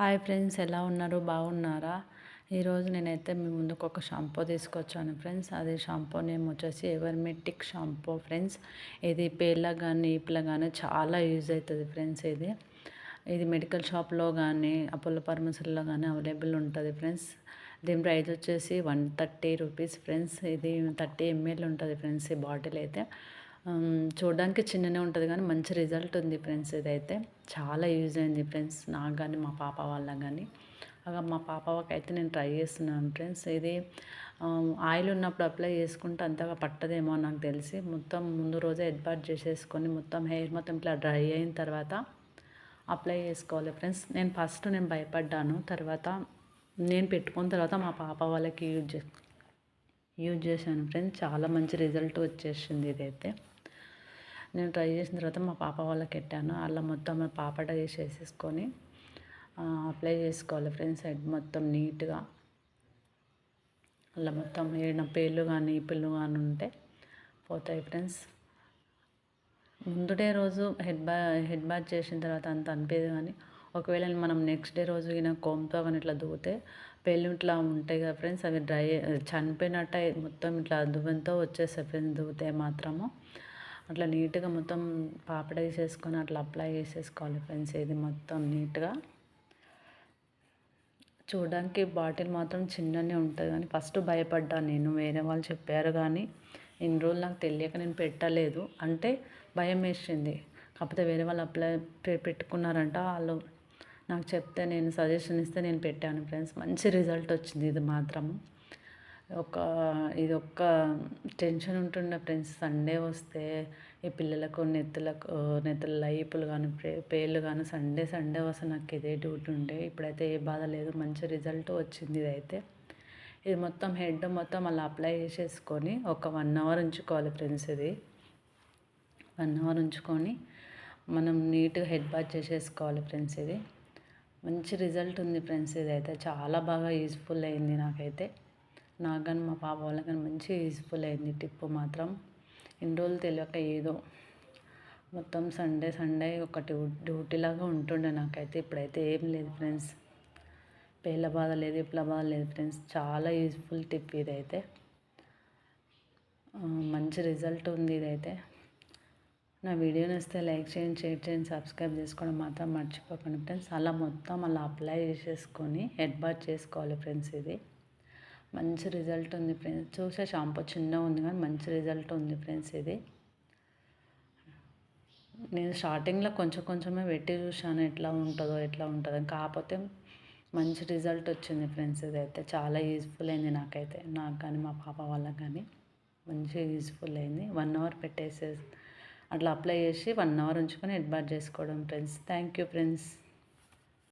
Hi friends ఎలా ఉన్నారు? బాగున్నారా? ఈరోజు నేనైతే మీ ముందుకు ఒక షాంపూ తీసుకొచ్చాను ఫ్రెండ్స్. అది షాంపూ నేమ్ వచ్చేసి ఎవర్మెటిక్ షాంపూ ఫ్రెండ్స్. ఇది పేర్ల కానీ ఈపుల కానీ చాలా యూజ్ అవుతుంది ఫ్రెండ్స్ ఇది. ఇది మెడికల్ షాప్లో కానీ అపోలో ఫార్మసీలో కానీ అవైలబుల్ ఉంటుంది ఫ్రెండ్స్. దీని ప్రైస్ వచ్చేసి వన్ థర్టీ రూపీస్ ఫ్రెండ్స్. ఇది థర్టీ ఎంఎల్ ఉంటుంది ఫ్రెండ్స్ ఈ బాటిల్ అయితే. చూడడానికి చిన్ననే ఉంటుంది కానీ మంచి రిజల్ట్ ఉంది ఫ్రెండ్స్ ఇదైతే. చాలా యూజ్ అయింది ఫ్రెండ్స్ నాకు కానీ మా పాప వాళ్ళకి కానీ అలా మా పాపకి అయితే నేను ట్రై చేస్తున్నాను ఫ్రెండ్స్. ఇది ఆయిల్ ఉన్నప్పుడు అప్లై చేసుకుంటే అంతగా పట్టదేమో నాకు తెలిసి. మొత్తం ముందు రోజే ఎడ్బార్ట్ చేసేసుకొని మొత్తం హెయిర్ మొత్తం ఇట్లా డ్రై అయిన తర్వాత అప్లై చేసుకోవాలి ఫ్రెండ్స్. నేను ఫస్ట్ నేను భయపడ్డాను తర్వాత నేను పెట్టుకున్న తర్వాత మా పాప వాళ్ళకి యూజ్ చే యూజ్ చేశాను ఫ్రెండ్స్. చాలా మంచి రిజల్ట్ వచ్చేసింది ఇదైతే. నేను ట్రై చేసిన తర్వాత మా పాప వాళ్ళకి పెట్టాను అలా మొత్తం పాపట చేసేసుకొని అప్లై చేసుకోవాలి ఫ్రెండ్స్ హెడ్ మొత్తం నీట్గా అలా మొత్తం ఏదైనా పేర్లు కానీ పిల్లు కానీ ఉంటే పోతాయి ఫ్రెండ్స్ ముందుడే రోజు హెడ్ బా హెడ్ బాత్ చేసిన తర్వాత అంత అనిపేది కానీ ఒకవేళ మనం నెక్స్ట్ డే రోజు ఈయన కోమ్తో కానీ ఇట్లా దూతే పెళ్ళి ఇట్లా ఉంటాయి కదా ఫ్రెండ్స్ అవి డ్రై చనిపోయినట్టు మొత్తం ఇట్లా దువ్వంతో వచ్చేస్తాయి ఫ్రెండ్స్ దువ్వుతే మాత్రము. అట్లా నీట్గా మొత్తం పాపడ వేసేసుకొని అట్లా అప్లై చేసేసుకోవాలి ఫ్రెండ్స్. ఇది మొత్తం నీట్గా. చూడడానికి బాటిల్ మాత్రం చిన్ననే ఉంటుంది కానీ ఫస్ట్ భయపడ్డాను నేను. వేరే వాళ్ళు చెప్పారు కానీ ఇన్ని రోజులు నాకు తెలియక నేను పెట్టలేదు. అంటే భయం వేసింది. కాకపోతే వేరే వాళ్ళు అప్లై పెట్టుకున్నారంట. వాళ్ళు నాకు చెప్తే నేను సజెషన్ ఇస్తే నేను పెట్టాను ఫ్రెండ్స్. మంచి రిజల్ట్ వచ్చింది ఇది మాత్రము. ఒక ఇది ఒక్క టెన్షన్ ఉంటుండే ఫ్రెండ్స్. సండే వస్తే ఈ పిల్లలకు నెత్తులకు నెత్తుల లైపులు కానీ పేర్లు కానీ సండే సండే వస్తే నాకు ఇదే డ్యూటీ ఉండే. ఇప్పుడైతే ఏ బాధ లేదు. మంచి రిజల్ట్ వచ్చింది ఇదైతే. ఇది మొత్తం హెడ్ మొత్తం అలా అప్లై చేసేసుకొని ఒక వన్ అవర్ ఉంచుకోవాలి ఫ్రెండ్స్ ఇది. వన్ అవర్ ఉంచుకొని మనం నీట్గా హెడ్ బాత్ చేసేసుకోవాలి ఫ్రెండ్స్ ఇది. మంచి రిజల్ట్ ఉంది ఫ్రెండ్స్ ఇదైతే. చాలా బాగా యూస్ఫుల్ అయింది నాకైతే. నాకు కానీ మా పాప వాళ్ళకి కానీ మంచి యూస్ఫుల్ అయింది టిప్పు మాత్రం. ఇన్ని రోజులు తెలియక ఏదో మొత్తం సండే సండే ఒకటి డ్యూటీలాగా ఉంటుండే నాకైతే. ఇప్పుడైతే ఏం లేదు ఫ్రెండ్స్ పేళ్ళ బాధ లేదు ఇప్పుల బాధ లేదు ఫ్రెండ్స్ చాలా యూజ్ఫుల్ టిప్ ఇదైతే. మంచి రిజల్ట్ ఉంది ఇదైతే. నా వీడియోని వస్తే లైక్ చేయండి షేర్ చేయండి సబ్స్క్రైబ్ చేసుకోవడం మాత్రం మర్చిపోకండి ఫ్రెండ్స్ అలా మొత్తం అలా అప్లై చేసేసుకొని హెడ్ బాత్ చేసుకోవాలి ఫ్రెండ్స్ ఇది. మంచి రిజల్ట్ ఉంది ఫ్రెండ్స్. చూసే షాంపూ చిన్నగా ఉంది కానీ మంచి రిజల్ట్ ఉంది ఫ్రెండ్స్ ఇది. నేను స్టార్టింగ్లో కొంచెం కొంచెమే పెట్టి చూశాను ఎట్లా ఉంటుందో ఎట్లా ఉంటుందో. కాకపోతే మంచి రిజల్ట్ వచ్చింది ఫ్రెండ్స్ ఇదైతే. చాలా యూజ్ఫుల్ అయింది నాకైతే. నాకు కానీ మా పాప వాళ్ళకి కానీ మంచిగా యూజ్ఫుల్ అయింది. వన్ అవర్ పెట్టేసే అట్లా అప్లై చేసి వన్ అవర్ ఉంచుకొని హెడ్ చేసుకోవడం ఫ్రెండ్స్. Thank you friends.